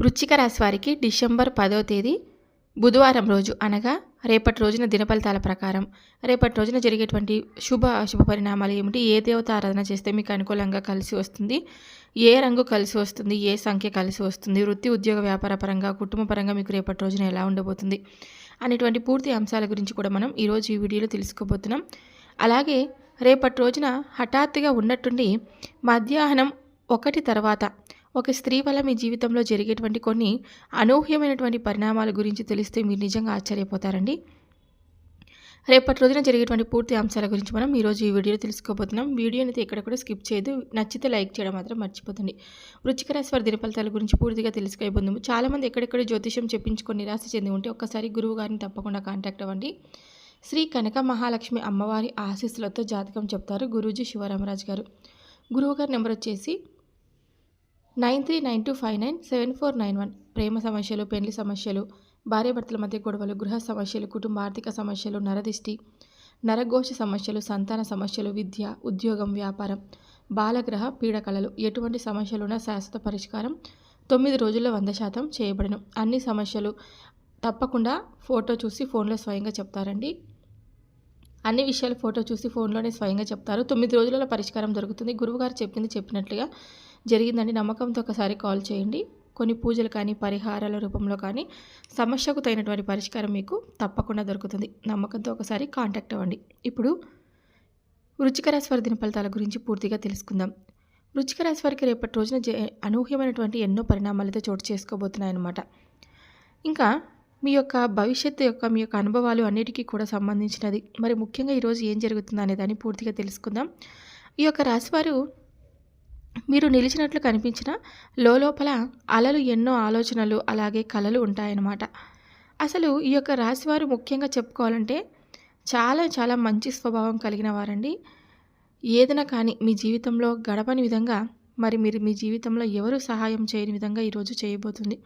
వృశ్చిక రాశి వారికి డిసెంబర్ పదో తేదీ బుధవారం రోజు అనగా రేపటి రోజున దినఫలితాల ప్రకారం. రేపటి రోజున జరిగేటువంటి శుభ అశుభ పరిణామాలు ఏమిటి? ఏ దేవత ఆరాధన చేస్తే మీకు అనుకూలంగా కలిసి వస్తుంది? ఏ రంగు కలిసి వస్తుంది? ఏ సంఖ్య కలిసి వస్తుంది? వృత్తి ఉద్యోగ వ్యాపార పరంగా కుటుంబ పరంగా మీకు రేపటి రోజున ఎలా ఉండబోతుంది? అనేటువంటి పూర్తి అంశాల గురించి కూడా మనం ఈరోజు ఈ వీడియోలో తెలుసుకోబోతున్నాం. అలాగే రేపటి రోజున హఠాత్తుగా ఉన్నట్టుండి మధ్యాహ్నం ఒకటి తర్వాత ఒక స్త్రీ వల్ల మీ జీవితంలో జరిగేటువంటి కొన్ని అనూహ్యమైనటువంటి పరిణామాల గురించి తెలిస్తే మీరు నిజంగా ఆశ్చర్యపోతారండి. రేపటి రోజున జరిగేటువంటి పూర్తి అంశాల గురించి మనం ఈరోజు ఈ వీడియో తెలుసుకోబోతున్నాం. వీడియోని అయితే ఎక్కడ కూడా స్కిప్ చేయదు. నచ్చితే లైక్ చేయడం మాత్రం మర్చిపోతుంది వృచ్చిక రాశి వారి దినఫలితాల గురించి పూర్తిగా తెలుసుకోబోతున్నాము చాలామంది ఎక్కడెక్కడ జ్యోతిషం చెప్పించుకొని నిరాశ చెంది ఉంటే ఒక్కసారి గురువు గారిని తప్పకుండా కాంటాక్ట్ అవ్వండి. శ్రీ కనక మహాలక్ష్మి అమ్మవారి ఆశీస్సులతో జాతకం చెప్తారు గురూజీ శివరామరాజు గారు. గురువు గారి నెంబర్ వచ్చేసి nine three nine two five nine seven four nine one. ప్రేమ సమస్యలు పెళ్ళి సమస్యలు భార్యాభర్తల మధ్య గొడవలు గృహ సమస్యలు కుటుంబ ఆర్థిక సమస్యలు నరదిష్టి నరఘోష సమస్యలు సంతాన సమస్యలు విద్య ఉద్యోగం వ్యాపారం బాలగ్రహ పీడకలలు ఎటువంటి సమస్యలున్నా శాశ్వత పరిష్కారం తొమ్మిది రోజుల్లో వంద శాతం చేయబడను. అన్ని సమస్యలు తప్పకుండా ఫోటో చూసి ఫోన్లో స్వయంగా చెప్తారండి. అన్ని విషయాలు ఫోటో చూసి ఫోన్లోనే స్వయంగా చెప్తారు. తొమ్మిది రోజులలో పరిష్కారం దొరుకుతుంది. గురువుగారు చెప్పింది చెప్పినట్లుగా జరిగిందండి నమ్మకంతో ఒకసారి కాల్ చేయండి. కొన్ని పూజలు కానీ పరిహారాల రూపంలో కానీ సమస్యకు తగినటువంటి పరిష్కారం మీకు తప్పకుండా దొరుకుతుంది. నమ్మకంతో ఒకసారి కాంటాక్ట్ అవ్వండి. ఇప్పుడు వృచ్చిక రాశి వారి దిన ఫలితాల గురించి పూర్తిగా తెలుసుకుందాం. వృచ్చిక రాశి వారికి రేపటి రోజున జ అనూహ్యమైనటువంటి ఎన్నో పరిణామాలతో చోటు చేసుకోబోతున్నాయన్నమాట. ఇంకా మీ యొక్క భవిష్యత్తు యొక్క మీ యొక్క అనుభవాలు అన్నిటికీ కూడా సంబంధించినది. మరి ముఖ్యంగా ఈరోజు ఏం జరుగుతుంది అనేదాన్ని పూర్తిగా తెలుసుకుందాం. ఈ యొక్క రాశివారు మీరు నిలిచినట్లు కనిపించిన లోపల అలలు ఎన్నో ఆలోచనలు అలాగే కలలు ఉంటాయన్నమాట. అసలు ఈ యొక్క రాశివారు ముఖ్యంగా చెప్పుకోవాలంటే చాలా చాలా మంచి స్వభావం కలిగిన వారండి. ఏదైనా కానీ మీ జీవితంలో గడపని విధంగా మరి మీరు మీ జీవితంలో ఎవరు సహాయం చేయని విధంగా ఈరోజు చేయబోతుంది?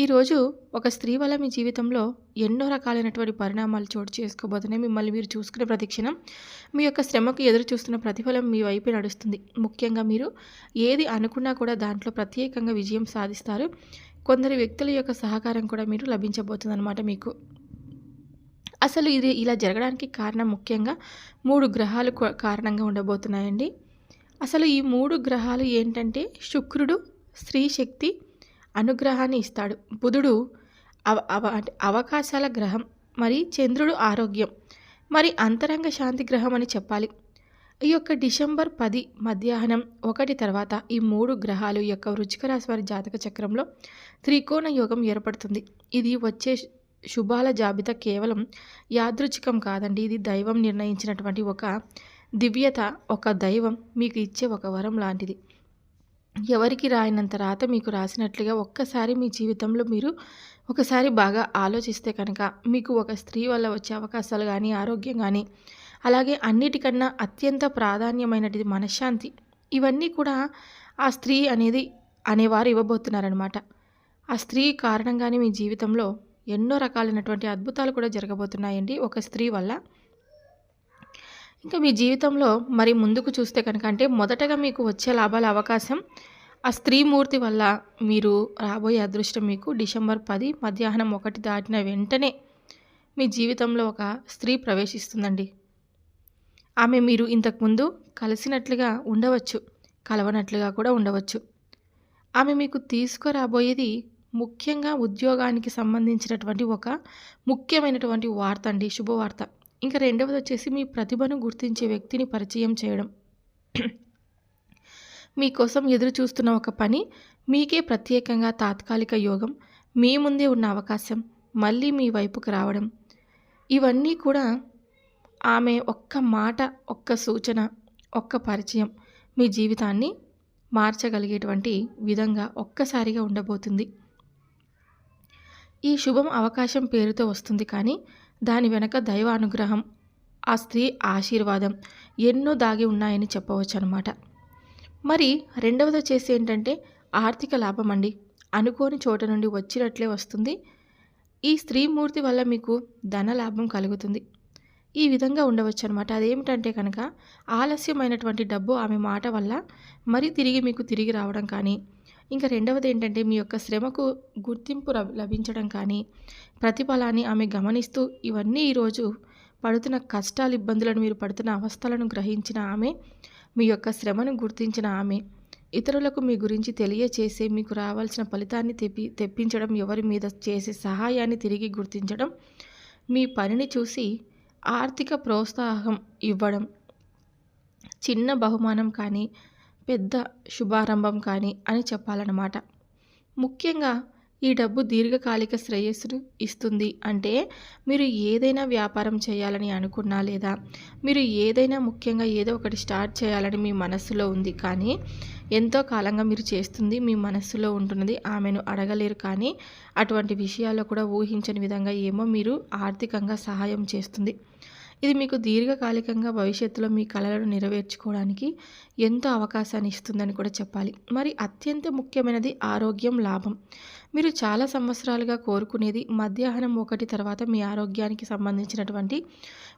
ఈరోజు ఒక స్త్రీ వల్ల మీ జీవితంలో ఎన్నో రకాలైనటువంటి పరిణామాలు చోటు చేసుకోబోతున్నాయి. మిమ్మల్ని మీరు చూసుకునే ప్రతిక్షణం మీ యొక్క శ్రమకు ఎదురు చూస్తున్న ప్రతిఫలం మీ వైపు నడుస్తుంది. ముఖ్యంగా మీరు ఏది అనుకున్నా కూడా దాంట్లో ప్రత్యేకంగా విజయం సాధిస్తారు. కొందరు వ్యక్తుల యొక్క సహకారం కూడా మీరు లభించబోతుంది అనమాట మీకు. అసలు ఇది ఇలా జరగడానికి కారణం ముఖ్యంగా మూడు గ్రహాలు కారణంగా ఉండబోతున్నాయండి. అసలు ఈ మూడు గ్రహాలు ఏంటంటే శుక్రుడు స్త్రీ శక్తి అనుగ్రహాన్ని ఇస్తాడు. బుధుడు అవ అవ అవకాశాల గ్రహం మరి చంద్రుడు ఆరోగ్యం. మరి అంతరంగ శాంతి గ్రహం అని చెప్పాలి. ఈ యొక్క డిసెంబర్ పది మధ్యాహ్నం ఒకటి తర్వాత ఈ మూడు గ్రహాలు యొక్క వృచ్చిక రాశి వారి జాతక చక్రంలో త్రికోణ యోగం ఏర్పడుతుంది. ఇది వచ్చే శుభాల జాబితా కేవలం యాదృచ్ఛికం కాదండి. ఇది దైవం నిర్ణయించినటువంటి ఒక దివ్యత ఒక దైవం మీకు ఇచ్చే ఒక వరం లాంటిది. ఎవరికి రాయినంత రాత మీకు రాసినట్లుగా ఒక్కసారి మీ జీవితంలో మీరు ఒకసారి బాగా ఆలోచిస్తే కనుక మీకు ఒక స్త్రీ వల్ల వచ్చే అవకాశాలు కానీ ఆరోగ్యం కానీ అలాగే అన్నిటికన్నా అత్యంత ప్రాధాన్యమైనది మనశ్శాంతి. ఇవన్నీ కూడా ఆ స్త్రీ అనేది అనేవారు ఇవ్వబోతున్నారనమాట ఆ స్త్రీ కారణంగానే మీ జీవితంలో ఎన్నో రకాలైనటువంటి అద్భుతాలు కూడా జరగబోతున్నాయండి. ఒక స్త్రీ వల్ల ఇంకా మీ జీవితంలో మరి ముందుకు చూస్తే కనుక అంటే మొదటగా మీకు వచ్చే లాభాల అవకాశం ఆ స్త్రీమూర్తి వల్ల మీరు రాబోయే అదృష్టం మీకు డిసెంబర్ పది మధ్యాహ్నం ఒకటి దాటిన వెంటనే మీ జీవితంలో ఒక స్త్రీ ప్రవేశిస్తుందండి. ఆమె మీరు ఇంతకుముందు కలిసినట్లుగా ఉండవచ్చు కలవనట్లుగా కూడా ఉండవచ్చు. ఆమె మీకు తీసుకురాబోయేది ముఖ్యంగా ఉద్యోగానికి సంబంధించినటువంటి ఒక ముఖ్యమైనటువంటి వార్త అండి శుభవార్త. ఇంకా రెండవది వచ్చేసి మీ ప్రతిభను గుర్తించే వ్యక్తిని పరిచయం చేయడం. మీకోసం ఎదురు చూస్తున్న ఒక పని మీకే ప్రత్యేకంగా తాత్కాలిక యోగం మీ ముందే ఉన్న అవకాశం మళ్ళీ మీ వైపుకు రావడం. ఇవన్నీ కూడా ఆమె ఒక్క మాట ఒక్క సూచన ఒక్క పరిచయం మీ జీవితాన్ని మార్చగలిగేటువంటి విధంగా ఒక్కసారిగా ఉండబోతుంది. ఈ శుభం అవకాశం పేరుతో వస్తుంది కానీ దాని వెనక దైవ అనుగ్రహం ఆ స్త్రీ ఆశీర్వాదం ఎన్నో దాగి ఉన్నాయని చెప్పవచ్చు అనమాట మరి రెండవది వచ్చేసి ఏంటంటే ఆర్థిక లాభం అండి. అనుకోని చోట నుండి వచ్చినట్లే వస్తుంది. ఈ స్త్రీమూర్తి వల్ల మీకు ధన లాభం కలుగుతుంది. ఈ విధంగా ఉండవచ్చు అనమాట అదేమిటంటే కనుక ఆలస్యమైనటువంటి డబ్బు ఆమె మాట వల్ల మరి తిరిగి మీకు తిరిగి రావడం కానీ ఇంకా రెండవది ఏంటంటే మీ యొక్క శ్రమకు గుర్తింపు లభించడం కానీ ప్రతిఫలాన్ని ఆమె గమనిస్తూ ఇవన్నీ ఈరోజు పడుతున్న కష్టాలు ఇబ్బందులను మీరు పడుతున్న అవస్థలను గ్రహించిన ఆమె మీ యొక్క శ్రమను గుర్తించిన ఆమె ఇతరులకు మీ గురించి తెలియచేసే మీకు రావాల్సిన ఫలితాన్ని తెప్పి తెప్పించడం ఎవరి మీద చేసే సహాయాన్ని తిరిగి గుర్తించడం మీ పనిని చూసి ఆర్థిక ప్రోత్సాహం ఇవ్వడం చిన్న బహుమానం కానీ పెద్ద శుభారంభం కానీ అని చెప్పాలన్నమాట. ముఖ్యంగా ఈ డబ్బు దీర్ఘకాలిక శ్రేయస్సును ఇస్తుంది అంటే మీరు ఏదైనా వ్యాపారం చేయాలని అనుకున్నా లేదా మీరు ఏదైనా ముఖ్యంగా ఏదో ఒకటి స్టార్ట్ చేయాలని మీ మనస్సులో ఉంది కానీ ఎంతో కాలంగా మీరు చేస్తుంది మీ మనస్సులో ఉంటున్నది ఆమెను అడగలేరు కానీ అటువంటి విషయాల్లో కూడా ఊహించని విధంగా ఏమో మీరు ఆర్థికంగా సహాయం చేస్తుంది. ఇది మీకు దీర్ఘకాలికంగా భవిష్యత్తులో మీ కళలను నెరవేర్చుకోవడానికి ఎంతో అవకాశాన్ని ఇస్తుందని కూడా చెప్పాలి. మరి అత్యంత ముఖ్యమైనది ఆరోగ్యం లాభం. మీరు చాలా సంవత్సరాలుగా కోరుకునేది మధ్యాహ్నం ఒకటి తర్వాత మీ ఆరోగ్యానికి సంబంధించినటువంటి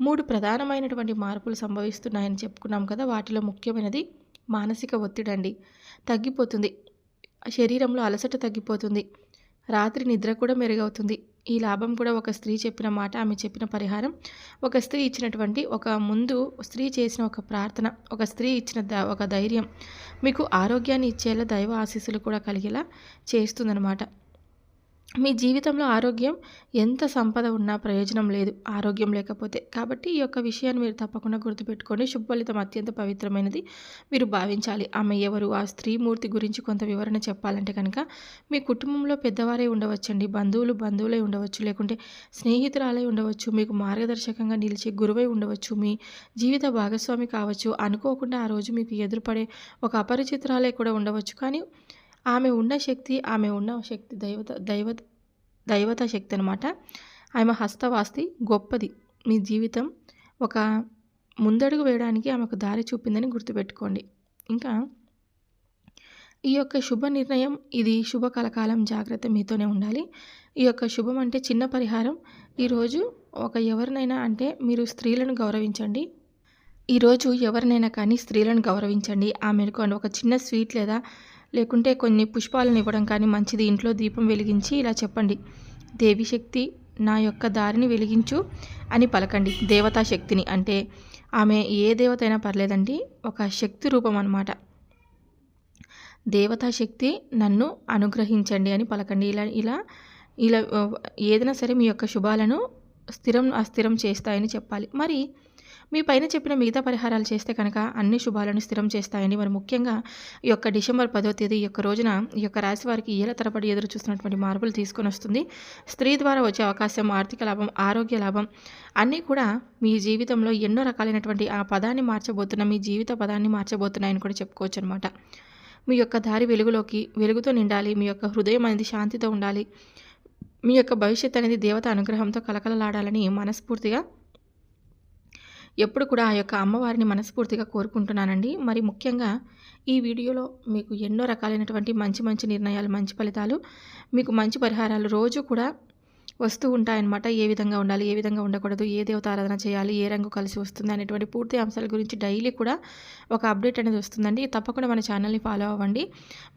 మూడు ప్రధానమైనటువంటి మార్పులు సంభవిస్తున్నాయని చెప్పుకున్నాం కదా. వాటిలో ముఖ్యమైనది మానసిక ఒత్తిడి అండి. తగ్గిపోతుంది. శరీరంలో అలసట తగ్గిపోతుంది. రాత్రి నిద్ర కూడా మెరుగవుతుంది. ఈ లాభం కూడా ఒక స్త్రీ చెప్పిన మాట ఆమె చెప్పిన పరిహారం. ఒక స్త్రీ ఇచ్చినటువంటి ఒక ముందు స్త్రీ చేసిన ఒక ప్రార్థన ఒక స్త్రీ ఇచ్చిన ద ఒక ధైర్యం మీకు ఆరోగ్యాన్ని ఇచ్చేలా దైవ ఆశీస్సులు కూడా కలిగేలా చేస్తుందన్నమాట. మీ జీవితంలో ఆరోగ్యం ఎంత సంపద ఉన్నా ప్రయోజనం లేదు ఆరోగ్యం లేకపోతే. కాబట్టి ఈ యొక్క విషయాన్ని మీరు తప్పకుండా గుర్తుపెట్టుకోండి. శుభఫలితం అత్యంత పవిత్రమైనది మీరు భావించాలి. ఆమె ఎవరు? ఆ స్త్రీమూర్తి గురించి కొంత వివరణ చెప్పాలంటే కనుక మీ కుటుంబంలో పెద్దవారే ఉండవచ్చండి. బంధువులు బంధువులై ఉండవచ్చు. లేకుంటే స్నేహితురాలై ఉండవచ్చు. మీకు మార్గదర్శకంగా నిలిచే గురువై ఉండవచ్చు. మీ జీవిత భాగస్వామి కావచ్చు. అనుకోకుండా ఆ రోజు మీకు ఎదురుపడే ఒక అపరిచితురాలే కూడా ఉండవచ్చు. కానీ ఆమె ఉన్న శక్తి ఆమె ఉన్న శక్తి దైవత దైవ దైవత శక్తి అనమాట ఆమె హస్తవాస్తి గొప్పది. మీ జీవితం ఒక ముందడుగు వేయడానికి ఆమెకు దారి చూపిందని గుర్తుపెట్టుకోండి. ఇంకా ఈ యొక్క శుభ నిర్ణయం ఇది శుభ కలకాలం జాగ్రత్త మీతోనే ఉండాలి. ఈ యొక్క శుభం అంటే చిన్న పరిహారం. ఈరోజు ఒక ఎవరినైనా అంటే మీరు స్త్రీలను గౌరవించండి. ఈరోజు ఎవరినైనా కానీ స్త్రీలను గౌరవించండి. ఆమెకు ఒక చిన్న స్వీట్ లేదా లేకుంటే కొన్ని పుష్పాలను ఇవ్వడం కానీ మంచిది. ఇంట్లో దీపం వెలిగించి ఇలా చెప్పండి. దేవి శక్తి నా యొక్క దారిని వెలిగించు అని పలకండి. దేవతా శక్తిని అంటే ఆమె ఏ దేవత అయినా పర్లేదండి. ఒక శక్తి రూపం అన్నమాట. దేవతా శక్తి నన్ను అనుగ్రహించండి అని పలకండి. ఇలా ఇలా ఇలా ఏదైనా సరే మీ యొక్క శుభాలను స్థిరం అస్థిరం చేస్తాయని చెప్పాలి. మరి మీ పైన చెప్పిన మిగతా పరిహారాలు చేస్తే కనుక అన్ని శుభాలను స్థిరం చేస్తాయని మరి ముఖ్యంగా ఈ యొక్క డిసెంబర్ పదో తేదీ యొక్క రోజున ఈ యొక్క రాశి వారికి ఏళ్ళ తరబడి ఎదురు చూస్తున్నటువంటి మార్పులు తీసుకొని వస్తుంది. స్త్రీ ద్వారా వచ్చే అవకాశం ఆర్థిక లాభం ఆరోగ్య లాభం అన్నీ కూడా మీ జీవితంలో ఎన్నో రకాలైనటువంటి ఆ పదాన్ని మార్చబోతున్న మీ జీవిత పదాన్ని మార్చబోతున్నాయని కూడా చెప్పుకోవచ్చు అనమాట మీ యొక్క దారి వెలుగులోకి వెలుగుతో నిండాలి మీ యొక్క హృదయం అనేది శాంతితో ఉండాలి మీ యొక్క భవిష్యత్ అనేది దేవత అనుగ్రహంతో కలకలలాడాలని మనస్ఫూర్తిగా ఎప్పుడు కూడా ఆ యొక్క అమ్మవారిని మనస్ఫూర్తిగా కోరుకుంటున్నానండి. మరి ముఖ్యంగా ఈ వీడియోలో మీకు ఎన్నో రకాలైనటువంటి మంచి మంచి నిర్ణయాలు మంచి ఫలితాలు మీకు మంచి పరిహారాలు రోజు కూడా వస్తూ ఉంటాయన్నమాట. ఏ విధంగా ఉండాలి ఏ విధంగా ఉండకూడదు ఏ దేవత ఆరాధన చేయాలి ఏ రంగు కలిసి వస్తుంది అనేటువంటి పూర్తి అంశాల గురించి డైలీ కూడా ఒక అప్డేట్ అనేది వస్తుందండి. తప్పకుండా మన ఛానల్ని ఫాలో అవ్వండి.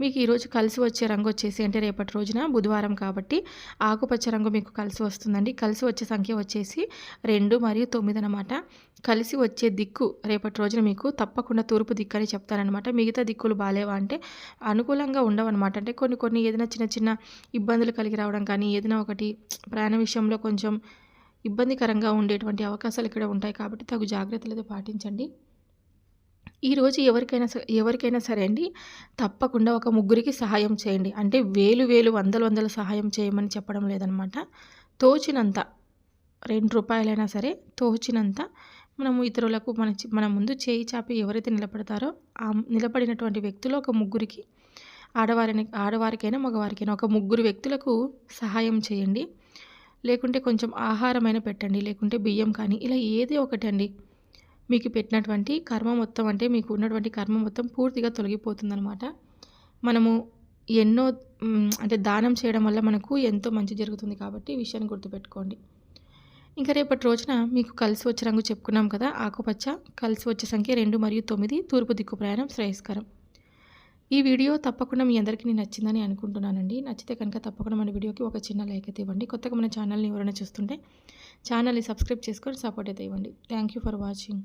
మీకు ఈరోజు కలిసి వచ్చే రంగు వచ్చేసి అంటే రేపటి రోజున బుధవారం కాబట్టి ఆకుపచ్చ రంగు మీకు కలిసి వస్తుందండి. కలిసి వచ్చే సంఖ్య వచ్చేసి రెండు మరియు తొమ్మిది అనమాట కలిసి వచ్చే దిక్కు రేపటి రోజున మీకు తప్పకుండా తూర్పు దిక్కు అని చెప్తారనమాట మిగతా దిక్కులు బాగాలేవా అంటే అనుకూలంగా ఉండవన్నమాట. అంటే కొన్ని కొన్ని ఏదైనా చిన్న చిన్న ఇబ్బందులు కలిగి రావడం కానీ ఏదైనా ఒకటి ప్రయాణ విషయంలో కొంచెం ఇబ్బందికరంగా ఉండేటువంటి అవకాశాలు ఇక్కడ ఉంటాయి కాబట్టి తగు జాగ్రత్తలు పాటించండి. ఈరోజు ఎవరికైనా ఎవరికైనా సరే అండి తప్పకుండా ఒక ముగ్గురికి సహాయం చేయండి. అంటే వేలు వేలు వందల వందల సహాయం చేయమని చెప్పడం లేదనమాట. తోచినంత రెండు రూపాయలైనా సరే తోచినంత మనము ఇతరులకు మన మన ముందు చేయి చాపి ఎవరైతే నిలబడతారో ఆ నిలబడినటువంటి వ్యక్తులు ఒక ముగ్గురికి ఆడవారిని ఆడవారికైనా మగవారికైనా ఒక ముగ్గురు వ్యక్తులకు సహాయం చేయండి. లేకుంటే కొంచెం ఆహారమైన పెట్టండి లేకుంటే బియ్యం కానీ ఇలా ఏది ఒకటి అండి మీకు పెట్టినటువంటి కర్మ మొత్తం అంటే మీకు ఉన్నటువంటి కర్మ మొత్తం పూర్తిగా తొలగిపోతుందనమాట మనము ఎన్నో అంటే దానం చేయడం వల్ల మనకు ఎంతో మంచి జరుగుతుంది కాబట్టి విషయాన్ని గుర్తుపెట్టుకోండి. ఇంకా రేపటి రోజున మీకు కలిసి వచ్చే రంగు చెప్పుకున్నాం కదా ఆకుపచ్చ కలిసి వచ్చే సంఖ్య రెండు మరియు తొమ్మిది తూర్పు దిక్కు ప్రయాణం శ్రేయస్కరం. ఈ వీడియో తప్పకుండా మీ అందరికీ నచ్చిందని అనుకుంటున్నానండి. నచ్చితే కనుక తప్పకుండా మన వీడియోకి ఒక చిన్న లైక్ అయితే ఇవ్వండి. కొత్తగా మన ఛానల్ని ఎవరైనా చూస్తుంటే ఛానల్ని సబ్స్క్రైబ్ చేసుకొని సపోర్ట్ అయితే ఇవ్వండి. Thank you for watching